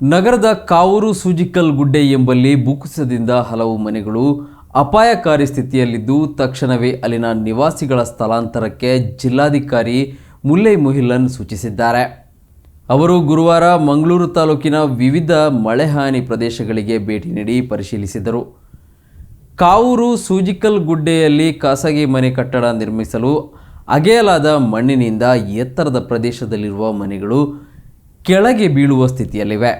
ನಗರದ ಕಾವೂರು ಸೂಜಿಕಲ್ ಗುಡ್ಡೆ ಎಂಬಲ್ಲಿ ಭೂಕುಸಿತದಿಂದ ಹಲವು ಮನೆಗಳು ಅಪಾಯಕಾರಿ ಸ್ಥಿತಿಯಲ್ಲಿದ್ದು, ತಕ್ಷಣವೇ ಅಲ್ಲಿನ ನಿವಾಸಿಗಳ ಸ್ಥಳಾಂತರಕ್ಕೆ ಜಿಲ್ಲಾಧಿಕಾರಿ ಮುಲ್ಲೈ ಮುಹಿಲನ್ ಸೂಚಿಸಿದ್ದಾರೆ. ಅವರು ಗುರುವಾರ ಮಂಗಳೂರು ತಾಲೂಕಿನ ವಿವಿಧ ಮಳೆಹಾನಿ ಪ್ರದೇಶಗಳಿಗೆ ಭೇಟಿ ನೀಡಿ ಪರಿಶೀಲಿಸಿದರು. ಕಾವೂರು ಸೂಜಿಕಲ್ ಗುಡ್ಡೆಯಲ್ಲಿ ಖಾಸಗಿ ಮನೆ ಕಟ್ಟಡ ನಿರ್ಮಿಸಲು ಅಗೆಯಲಾದ ಮಣ್ಣಿನಿಂದ ಎತ್ತರದ ಪ್ರದೇಶದಲ್ಲಿರುವ ಮನೆಗಳು ಕೆಳಗೆ ಬೀಳುವ ಸ್ಥಿತಿಯಲ್ಲಿವೆ.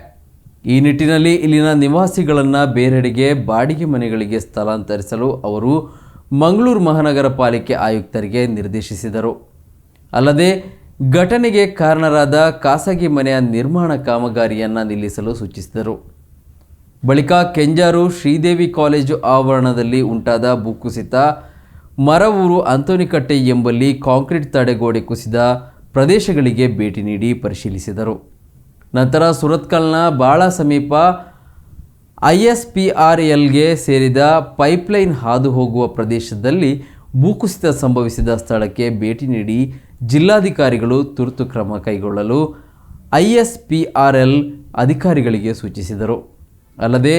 ಈ ನಿಟ್ಟಿನಲ್ಲಿ ಇಲ್ಲಿನ ನಿವಾಸಿಗಳನ್ನು ಬೇರೆಡೆಗೆ ಬಾಡಿಗೆ ಮನೆಗಳಿಗೆ ಸ್ಥಳಾಂತರಿಸಲು ಅವರು ಮಂಗಳೂರು ಮಹಾನಗರ ಪಾಲಿಕೆ ಆಯುಕ್ತರಿಗೆ ನಿರ್ದೇಶಿಸಿದರು. ಅಲ್ಲದೆ, ಘಟನೆಗೆ ಕಾರಣರಾದ ಖಾಸಗಿ ಮನೆಯ ನಿರ್ಮಾಣ ಕಾಮಗಾರಿಯನ್ನು ನಿಲ್ಲಿಸಲು ಸೂಚಿಸಿದರು. ಬಳಿಕ ಕೆಂಜಾರು ಶ್ರೀದೇವಿ ಕಾಲೇಜು ಆವರಣದಲ್ಲಿ ಉಂಟಾದ ಭೂಕುಸಿತ, ಮರವೂರು ಅಂತೋನಿಕಟ್ಟೆ ಎಂಬಲ್ಲಿ ಕಾಂಕ್ರೀಟ್ ತಡೆಗೋಡೆ ಕುಸಿದ ಪ್ರದೇಶಗಳಿಗೆ ಭೇಟಿ ನೀಡಿ ಪರಿಶೀಲಿಸಿದರು. ನಂತರ ಸುರತ್ಕಲ್ನ ಬಾಳ ಸಮೀಪ ಐ ಎಸ್ ಪಿ ಆರ್ ಎಲ್ಗೆ ಸೇರಿದ ಪೈಪ್ಲೈನ್ ಹಾದು ಹೋಗುವ ಪ್ರದೇಶದಲ್ಲಿ ಭೂಕುಸಿತ ಸಂಭವಿಸಿದ ಸ್ಥಳಕ್ಕೆ ಭೇಟಿ ನೀಡಿ ಜಿಲ್ಲಾಧಿಕಾರಿಗಳು ತುರ್ತು ಕ್ರಮ ಕೈಗೊಳ್ಳಲು I S P R L ಅಧಿಕಾರಿಗಳಿಗೆ ಸೂಚಿಸಿದರು. ಅಲ್ಲದೆ,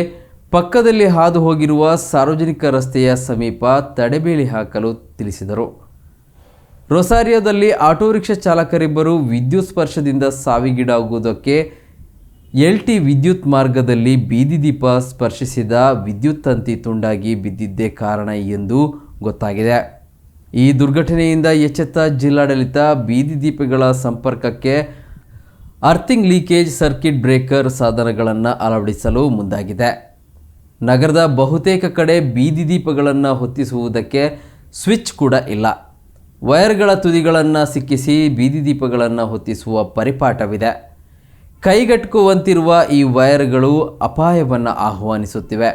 ಪಕ್ಕದಲ್ಲಿ ಹಾದು ಹೋಗಿರುವ ಸಾರ್ವಜನಿಕ ರಸ್ತೆಯ ಸಮೀಪ ತಡೆಬೇಲಿ ಹಾಕಲು ತಿಳಿಸಿದರು. ರೊಸಾರಿಯೋದಲ್ಲಿ ಆಟೋ ರಿಕ್ಷಾ ಚಾಲಕರಿಬ್ಬರು ವಿದ್ಯುತ್ ಸ್ಪರ್ಶದಿಂದ ಸಾವಿಗೀಡಾಗುವುದಕ್ಕೆ ಎಲ್ ಟಿ ವಿದ್ಯುತ್ ಮಾರ್ಗದಲ್ಲಿ ಬೀದಿ ದೀಪ ಸ್ಪರ್ಶಿಸಿದ ವಿದ್ಯುತ್ ತಂತಿ ತುಂಡಾಗಿ ಬಿದ್ದಿದ್ದೇ ಕಾರಣ ಎಂದು ಗೊತ್ತಾಗಿದೆ. ಈ ದುರ್ಘಟನೆಯಿಂದ ಎಚ್ಚೆತ್ತ ಜಿಲ್ಲಾಡಳಿತ ಬೀದಿ ದೀಪಗಳ ಸಂಪರ್ಕಕ್ಕೆ ಅರ್ಥಿಂಗ್ ಲೀಕೇಜ್ ಸರ್ಕಿಟ್ ಬ್ರೇಕರ್ ಸಾಧನಗಳನ್ನು ಅಳವಡಿಸಲು ಮುಂದಾಗಿದೆ. ನಗರದ ಬಹುತೇಕ ಕಡೆ ಬೀದಿ ದೀಪಗಳನ್ನು ಹೊತ್ತಿಸುವುದಕ್ಕೆ ಸ್ವಿಚ್ ಕೂಡ ಇಲ್ಲ. ವೈರ್ಗಳ ತುದಿಗಳನ್ನು ಸಿಕ್ಕಿಸಿ ಬೀದಿ ದೀಪಗಳನ್ನು ಹೊತ್ತಿಸುವ ಪರಿಪಾಠವಿದೆ. ಕೈಗೆಟುಕುವಂತಿರುವ ಈ ವೈರ್ಗಳು ಅಪಾಯವನ್ನು ಆಹ್ವಾನಿಸುತ್ತಿವೆ.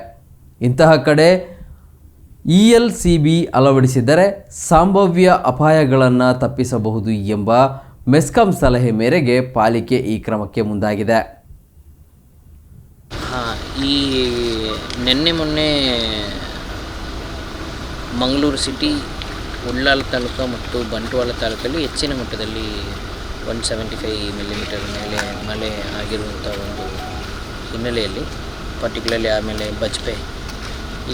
ಇಂತಹ ಕಡೆ ಇ ಎಲ್ ಸಿ ಬಿ ಅಳವಡಿಸಿದರೆ ಸಂಭಾವ್ಯ ಅಪಾಯಗಳನ್ನು ತಪ್ಪಿಸಬಹುದು ಎಂಬ ಮೆಸ್ಕಾಂ ಸಲಹೆ ಮೇರೆಗೆ ಪಾಲಿಕೆ ಈ ಕ್ರಮಕ್ಕೆ ಮುಂದಾಗಿದೆ. ಈ ನಿನ್ನೆ ಮೊನ್ನೆ ಮಂಗಳೂರು ಸಿಟಿ ಉಳ್ಳಾಲ ತಾಲೂಕು ಮತ್ತು ಬಂಟ್ವಾಳ ತಾಲೂಕಲ್ಲಿ ಹೆಚ್ಚಿನ ಮಟ್ಟದಲ್ಲಿ ಒನ್ ಸೆವೆಂಟಿ ಫೈ ಮಿಲಿಮೀಟರ್ ಮೇಲೆ ಮಳೆ ಆಗಿರುವಂಥ ಒಂದು ಹಿನ್ನೆಲೆಯಲ್ಲಿ ಪರ್ಟಿಕ್ಯುಲರ್ಲಿ ಆಮೇಲೆ ಬಜ್ಪೆ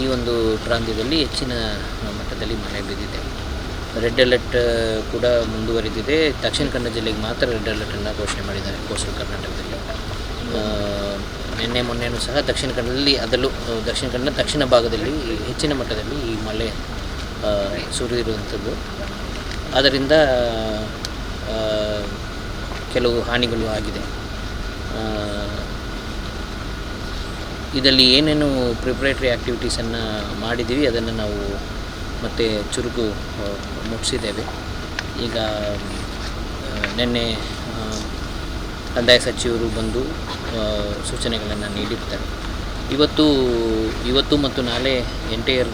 ಈ ಒಂದು ಪ್ರಾಂತ್ಯದಲ್ಲಿ ಹೆಚ್ಚಿನ ಮಟ್ಟದಲ್ಲಿ ಮಳೆ ಬಿದ್ದಿದೆ. ರೆಡ್ ಅಲರ್ಟ್ ಕೂಡ ಮುಂದುವರಿದಿದೆ. ದಕ್ಷಿಣ ಕನ್ನಡ ಜಿಲ್ಲೆಗೆ ಮಾತ್ರ ರೆಡ್ ಅಲರ್ಟನ್ನು ಘೋಷಣೆ ಮಾಡಿದ್ದಾರೆ ಕೋಸ್ಟಲ್ ಕರ್ನಾಟಕದಲ್ಲಿ. ನಿನ್ನೆ ಮೊನ್ನೆಯೂ ಸಹ ದಕ್ಷಿಣ ಕನ್ನಡದಲ್ಲಿ ಅದರಲ್ಲೂ, ದಕ್ಷಿಣ ಕನ್ನಡ ದಕ್ಷಿಣ ಭಾಗದಲ್ಲಿ ಹೆಚ್ಚಿನ ಮಟ್ಟದಲ್ಲಿ ಈ ಮಳೆ ಸುರಿದಿರುವಂಥದ್ದು ಅದರಿಂದ ಕೆಲವು ಹಾನಿಗಳು ಆಗಿದೆ. ಇದರಲ್ಲಿ ಏನೇನು ಪ್ರಿಪ್ರೇಟರಿ ಆ್ಯಕ್ಟಿವಿಟೀಸನ್ನು ಮಾಡಿದ್ದೀವಿ, ಅದನ್ನು ನಾವು ಮತ್ತೆ ಚುರುಕು ಮುಟ್ಟಿಸಿದ್ದೇವೆ ಈಗ ನಿನ್ನೆ ಕಂದಾಯ ಸಚಿವರು ಬಂದು ಸೂಚನೆಗಳನ್ನು ನೀಡಿರ್ತಾರೆ. ಇವತ್ತು ಇವತ್ತು ಮತ್ತು ನಾಳೆ ಎಂಟೈರ್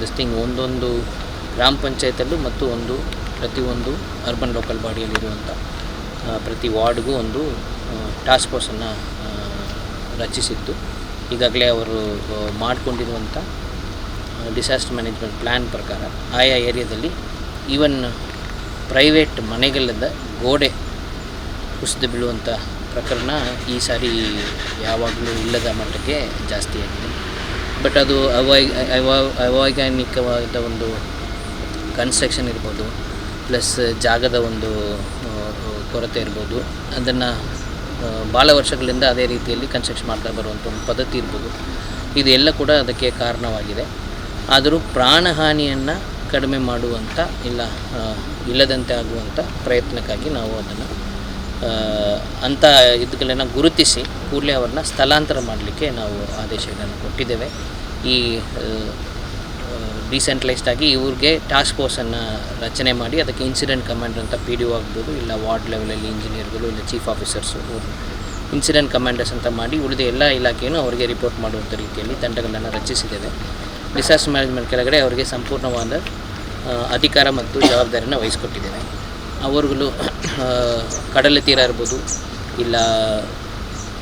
ದಿಸ್ ಥಿಂಗ್ ಒಂದೊಂದು ಗ್ರಾಮ ಪಂಚಾಯತಲ್ಲೂ ಮತ್ತು ಒಂದು ಪ್ರತಿಯೊಂದು ಅರ್ಬನ್ ಲೋಕಲ್ ಬಾಡಿಯಲ್ಲಿರುವಂಥ ಪ್ರತಿ ವಾರ್ಡ್ಗೂ ಒಂದು ಟಾಸ್ಕ್ ಫೋರ್ಸನ್ನು ರಚಿಸಿತ್ತು. ಈಗಾಗಲೇ ಅವರು ಮಾಡಿಕೊಂಡಿರುವಂಥ ಡಿಸಾಸ್ಟರ್ ಮ್ಯಾನೇಜ್ಮೆಂಟ್ ಪ್ಲ್ಯಾನ್ ಪ್ರಕಾರ ಆಯಾ ಏರಿಯಾದಲ್ಲಿ ಈವನ್ ಪ್ರೈವೇಟ್ ಮನೆಗಳದ ಗೋಡೆ ಕುಸಿದು ಬೀಳುವಂಥ ಪ್ರಕರಣ ಈ ಸಾರಿ ಯಾವಾಗಲೂ ಇಲ್ಲದ ಮಟ್ಟಕ್ಕೆ ಜಾಸ್ತಿ ಆಗಿದೆ. ಬಟ್ ಅದು ಅವೈ ಅವ ಅವೈಜ್ಞಾನಿಕವಾದ ಒಂದು ಕನ್ಸ್ಟ್ರಕ್ಷನ್ ಇರ್ಬೋದು ಪ್ಲಸ್ ಜಾಗದ ಒಂದು ಕೊರತೆ ಇರ್ಬೋದು, ಅದನ್ನು ಭಾಳ ವರ್ಷಗಳಿಂದ ಅದೇ ರೀತಿಯಲ್ಲಿ ಕನ್ಸ್ಟ್ರಕ್ಷನ್ ಮಾಡ್ತಾ ಬರುವಂಥ ಒಂದು ಪದ್ಧತಿ ಇರ್ಬೋದು. ಇದೆಲ್ಲ ಕೂಡ ಅದಕ್ಕೆ ಕಾರಣವಾಗಿದೆ. ಆದರೂ ಪ್ರಾಣಹಾನಿಯನ್ನು ಕಡಿಮೆ ಮಾಡುವಂಥ ಇಲ್ಲ ಇಲ್ಲದಂತೆ ಆಗುವಂಥ ಪ್ರಯತ್ನಕ್ಕಾಗಿ ನಾವು ಅದನ್ನು ಅಂಥ ಇದುಗಳನ್ನು ಗುರುತಿಸಿ ಕೂಡಲೇ ಅವ್ರನ್ನ ಸ್ಥಳಾಂತರ ಮಾಡಲಿಕ್ಕೆ ನಾವು ಆದೇಶಗಳನ್ನು ಕೊಟ್ಟಿದ್ದೇವೆ. ಈ ಡಿಸೆಂಟ್ರಲೈಸ್ಡ್ ಆಗಿ ಇವ್ರಿಗೆ ಟಾಸ್ಕ್ ಫೋರ್ಸನ್ನು ರಚನೆ ಮಾಡಿ ಅದಕ್ಕೆ ಇನ್ಸಿಡೆಂಟ್ ಕಮಾಂಡರ್ ಅಂತ ಪಿ ಡಿ ಒ ಆಗ್ಬೋದು, ಇಲ್ಲ ವಾರ್ಡ್ ಲೆವೆಲಲ್ಲಿ ಇಂಜಿನಿಯರ್ಗಳು, ಇಲ್ಲ ಚೀಫ್ ಆಫೀಸರ್ಸು ಇನ್ಸಿಡೆಂಟ್ ಕಮಾಂಡರ್ಸ್ ಅಂತ ಮಾಡಿ ಉಳಿದ ಎಲ್ಲ ಇಲಾಖೆಯನ್ನು ಅವರಿಗೆ ರಿಪೋರ್ಟ್ ಮಾಡುವಂಥ ರೀತಿಯಲ್ಲಿ ತಂಡಗಳನ್ನು ರಚಿಸಿದ್ದೇವೆ. ಡಿಸಾಸ್ಟರ್ ಮ್ಯಾನೇಜ್ಮೆಂಟ್ ಕೆಳಗಡೆ ಅವರಿಗೆ ಸಂಪೂರ್ಣವಾದ ಅಧಿಕಾರ ಮತ್ತು ಜವಾಬ್ದಾರಿಯನ್ನು ವಹಿಸಿಕೊಟ್ಟಿದ್ದೇವೆ. ಅವರುಗಳು ಕಡಲ ತೀರ ಇರ್ಬೋದು, ಇಲ್ಲ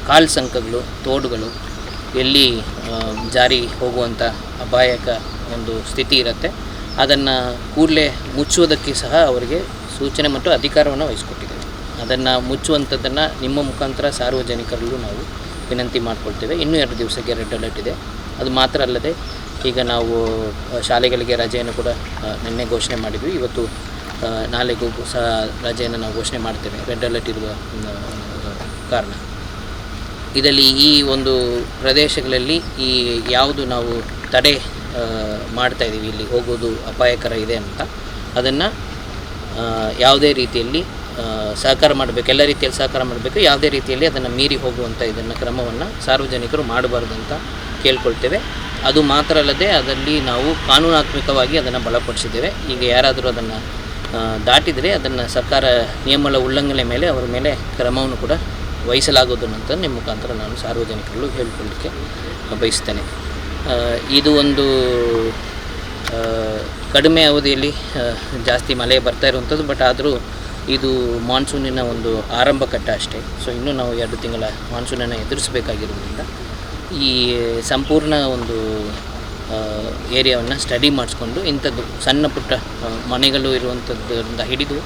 ಕಾಲ್ ಸಂಕಗಳು, ತೋಡುಗಳು, ಎಲ್ಲಿ ಜಾರಿ ಹೋಗುವಂಥ ಅಪಾಯಕ ಒಂದು ಸ್ಥಿತಿ ಇರುತ್ತೆ. ಅದನ್ನು ಕೂಡಲೇ ಮುಚ್ಚುವುದಕ್ಕೆ ಸಹ ಅವರಿಗೆ ಸೂಚನೆ ಮತ್ತು ಅಧಿಕಾರವನ್ನು ವಹಿಸಿಕೊಟ್ಟಿದ್ದೇವೆ. ಅದನ್ನು ಮುಚ್ಚುವಂಥದ್ದನ್ನು ನಿಮ್ಮ ಮುಖಾಂತರ ಸಾರ್ವಜನಿಕರಲ್ಲೂ ನಾವು ವಿನಂತಿ ಮಾಡಿಕೊಳ್ತೇವೆ. ಇನ್ನೂ ಎರಡು ದಿವಸಕ್ಕೆ ರೆಡ್ ಅಲರ್ಟ್ ಇದೆ. ಅದು ಮಾತ್ರ ಅಲ್ಲದೆ, ಈಗ ನಾವು ಶಾಲೆಗಳಿಗೆ ರಜೆಯನ್ನು ಕೂಡ ನಿನ್ನೆ ಘೋಷಣೆ ಮಾಡಿದ್ವಿ. ಇವತ್ತು ನಾಳೆಗೂ ಸಹ ರಜೆಯನ್ನು ನಾವು ಘೋಷಣೆ ಮಾಡ್ತೇವೆ. ರೆಡ್ ಅಲರ್ಟ್ ಇರುವ ಕಾರಣ. ಇದರಲ್ಲಿ ಈ ಒಂದು ಪ್ರದೇಶಗಳಲ್ಲಿ ಈ ಯಾವುದು ನಾವು ತಡೆ ಮಾಡ್ತಾ ಇದ್ದೀವಿ. ಇಲ್ಲಿ ಹೋಗೋದು ಅಪಾಯಕರ ಇದೆ ಅಂತ. ಅದನ್ನು ಯಾವುದೇ ರೀತಿಯಲ್ಲಿ ಸಹಕಾರ ಮಾಡಬೇಕು. ಎಲ್ಲ ರೀತಿಯಲ್ಲಿ ಸಹಕಾರ ಮಾಡಬೇಕು. ಯಾವುದೇ ರೀತಿಯಲ್ಲಿ ಅದನ್ನು ಮೀರಿ ಹೋಗುವಂಥ ಇದನ್ನು ಕ್ರಮವನ್ನು ಸಾರ್ವಜನಿಕರು ಮಾಡಬಾರ್ದು ಅಂತ ಕೇಳ್ಕೊಳ್ತೇವೆ. ಅದು ಮಾತ್ರ ಅಲ್ಲದೆ ಅದರಲ್ಲಿ ನಾವು ಕಾನೂನಾತ್ಮಕವಾಗಿ ಅದನ್ನು ಬಲಪಡಿಸಿದ್ದೇವೆ. ಈಗ ಯಾರಾದರೂ ಅದನ್ನು ದಾಟಿದರೆ ಅದನ್ನು ಸರ್ಕಾರ ನಿಯಮಗಳ ಉಲ್ಲಂಘನೆ ಮೇಲೆ ಅವರ ಮೇಲೆ ಕ್ರಮವನ್ನು ಕೂಡ ವಹಿಸಲಾಗುವುದು ಅಂತ ನಿಮ್ಮ ಮುಖಾಂತರ ನಾನು ಸಾರ್ವಜನಿಕರು ಹೇಳಿಕೊಳ್ಳಲಿಕ್ಕೆ ಬಯಸ್ತೇನೆ. ಇದು ಒಂದು ಕಡಿಮೆ ಅವಧಿಯಲ್ಲಿ ಜಾಸ್ತಿ ಮಳೆ ಬರ್ತಾ ಇರುವಂಥದ್ದು, ಬಟ್ ಆದರೂ ಇದು ಮಾನ್ಸೂನಿನ ಒಂದು ಆರಂಭ ಕಟ್ಟ ಅಷ್ಟೇ. ಸೊ ಇನ್ನೂ ನಾವು ಎರಡು ತಿಂಗಳ ಮಾನ್ಸೂನನ್ನು ಎದುರಿಸಬೇಕಾಗಿರೋದ್ರಿಂದ ಈ ಸಂಪೂರ್ಣ ಒಂದು ಏರಿಯಾವನ್ನು ಸ್ಟಡಿ ಮಾಡಿಸ್ಕೊಂಡು ಇಂಥದ್ದು ಸಣ್ಣ ಪುಟ್ಟ ಮನೆಗಳು ಇರುವಂಥದ್ದರಿಂದ ಹಿಡಿದು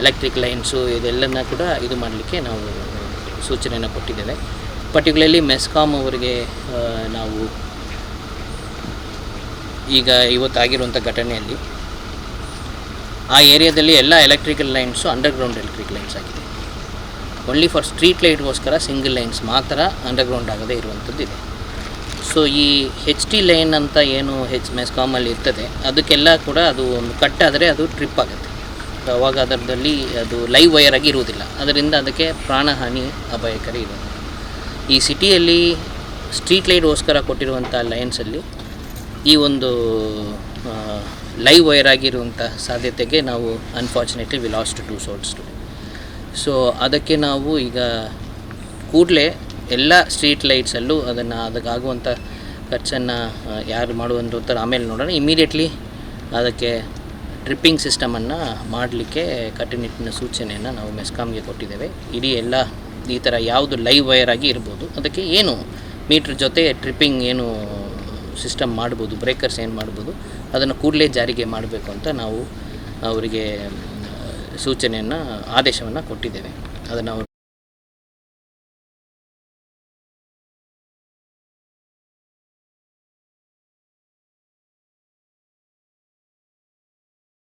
ಎಲೆಕ್ಟ್ರಿಕ್ ಲೈನ್ಸು ಇದೆಲ್ಲನ ಕೂಡ ಇದು ಮಾಡಲಿಕ್ಕೆ ನಾವು ಸೂಚನೆಯನ್ನು ಕೊಟ್ಟಿದ್ದೇವೆ. ಪರ್ಟಿಕ್ಯುಲರ್ಲಿ ಮೆಸ್ಕಾಮ್ ಅವರಿಗೆ ನಾವು ಈಗ ಇವತ್ತಾಗಿರುವಂಥ ಘಟನೆಯಲ್ಲಿ ಆ ಏರಿಯಾದಲ್ಲಿ ಎಲ್ಲ electrical lines underground electric lines ಆಗಿದೆ. ಓನ್ಲಿ ಫಾರ್ ಸ್ಟ್ರೀಟ್ ಲೈಟ್ಗೋಸ್ಕರ ಸಿಂಗಲ್ ಲೈನ್ಸ್ ಮಾತ್ರ ಅಂಡರ್ಗ್ರೌಂಡ್ ಆಗದೇ ಇರುವಂಥದ್ದು ಇದೆ. ಸೊ ಈ ಹೆಚ್ ಟಿ ಲೈನ್ ಅಂತ ಏನು ಹೆಚ್ ಮೆಸ್ಕಾಮಲ್ಲಿ ಇರ್ತದೆ, ಅದಕ್ಕೆಲ್ಲ ಕೂಡ ಅದು ಒಂದು ಕಟ್ ಆದರೆ ಅದು ಟ್ರಿಪ್ ಆಗುತ್ತೆ. ಅವಾಗ ಅದರದಲ್ಲಿ ಅದು ಲೈವ್ ವೈರ್ ಆಗಿ ಇರುವುದಿಲ್ಲ. ಅದರಿಂದ ಅದಕ್ಕೆ ಪ್ರಾಣಹಾನಿ ಅಪಾಯಕಾರಿ ಇರೋದು ಈ ಸಿಟಿಯಲ್ಲಿ ಸ್ಟ್ರೀಟ್ ಲೈಟ್ಗೋಸ್ಕರ ಕೊಟ್ಟಿರುವಂಥ ಲೈನ್ಸಲ್ಲಿ ಈ ಒಂದು ಲೈವ್ ವೈರ್ ಆಗಿರುವಂಥ ಸಾಧ್ಯತೆಗೆ ನಾವು unfortunately we lost two sorts to so ಅದಕ್ಕೆ ನಾವು ಈಗ ಕೂಡಲೇ ಎಲ್ಲ ಸ್ಟ್ರೀಟ್ ಲೈಟ್ಸಲ್ಲೂ ಅದನ್ನು ಅದಕ್ಕಾಗುವಂಥ ಖರ್ಚನ್ನು ಯಾರು ಮಾಡುವಂಥ ಆಮೇಲೆ ನೋಡೋಣ. ಇಮಿಡಿಯೇಟ್ಲಿ ಅದಕ್ಕೆ ಟ್ರಿಪ್ಪಿಂಗ್ ಸಿಸ್ಟಮನ್ನು ಮಾಡಲಿಕ್ಕೆ ಕಟ್ಟುನಿಟ್ಟಿನ ಸೂಚನೆಯನ್ನು ನಾವು ಮೆಸ್ಕಾಮ್ಗೆ ಕೊಟ್ಟಿದ್ದೇವೆ. ಇಡೀ ಎಲ್ಲ ಈ ಥರ ಯಾವುದು ಲೈವ್ ವೈರ್ ಆಗಿ ಇರ್ಬೋದು. ಅದಕ್ಕೆ ಏನು ಮೀಟ್ರ್ ಜೊತೆ ಟ್ರಿಪ್ಪಿಂಗ್ ಏನು ಸಿಸ್ಟಮ್ ಮಾಡ್ಬೋದು ಬ್ರೇಕರ್ಸ್ ಏನು ಮಾಡ್ಬೋದು, ಅದನ್ನು ಕೂಡಲೇ ಜಾರಿಗೆ ಮಾಡಬೇಕು ಅಂತ ನಾವು ಅವರಿಗೆ ಸೂಚನೆಯನ್ನು, ಆದೇಶವನ್ನು ಕೊಟ್ಟಿದ್ದೇವೆ. ಅದನ್ನು